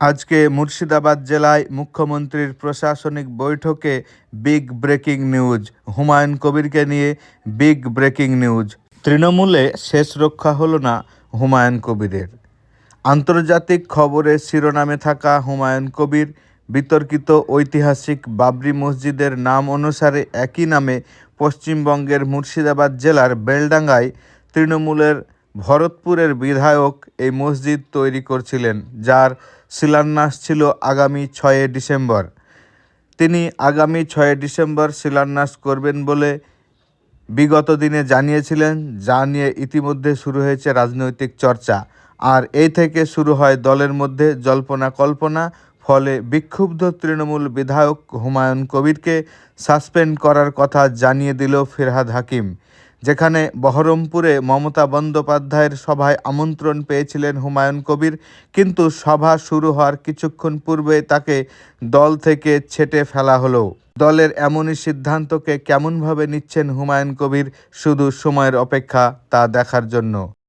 আজকে মুর্শিদাবাদ জেলায় মুখ্যমন্ত্রীর প্রশাসনিক বৈঠকে বিগ ব্রেকিং নিউজ। হুমায়ুন কবিরকে নিয়ে বিগ ব্রেকিং নিউজ। তৃণমূলে শেষ রক্ষা হলো না হুমায়ুন কবিরের। আন্তর্জাতিক খবরের শিরোনামে থাকা হুমায়ুন কবির বিতর্কিত ঐতিহাসিক বাবরি মসজিদের নাম অনুসারে একই নামে পশ্চিমবঙ্গের মুর্শিদাবাদ জেলার বেলডাঙ্গায় তৃণমূলের ভরতপুরের বিধায়ক এই মসজিদ তৈরি করছিলেন, যার শিলান্যাস ছিল আগামী ছয়ে ডিসেম্বর। তিনি আগামী ছয় ডিসেম্বর শিলান্যাস করবেন বলে বিগত দিনে জানিয়েছিলেন, যা নিয়ে ইতিমধ্যে শুরু হয়েছে রাজনৈতিক চর্চা। আর এই থেকে শুরু হয় দলের মধ্যে জল্পনা কল্পনা ফলে বিক্ষুব্ধ তৃণমূল বিধায়ক হুমায়ুন কবিরকে সাসপেন্ড করার কথা জানিয়ে দিল ফিরহাদ হাকিম। যেখানে বহরমপুরে মমতা বন্দ্যোপাধ্যায়ের সভায় আমন্ত্রণ পেয়েছিলেন হুমায়ুন কবির, কিন্তু সভা শুরু হওয়ার কিছুক্ষণ পূর্বে তাকে দল থেকে ছেটে ফেলা হলো। দলের এমনই সিদ্ধান্তকে কেমনভাবে নিচ্ছেন হুমায়ুন কবির, শুধু সময়ের অপেক্ষা তা দেখার জন্য।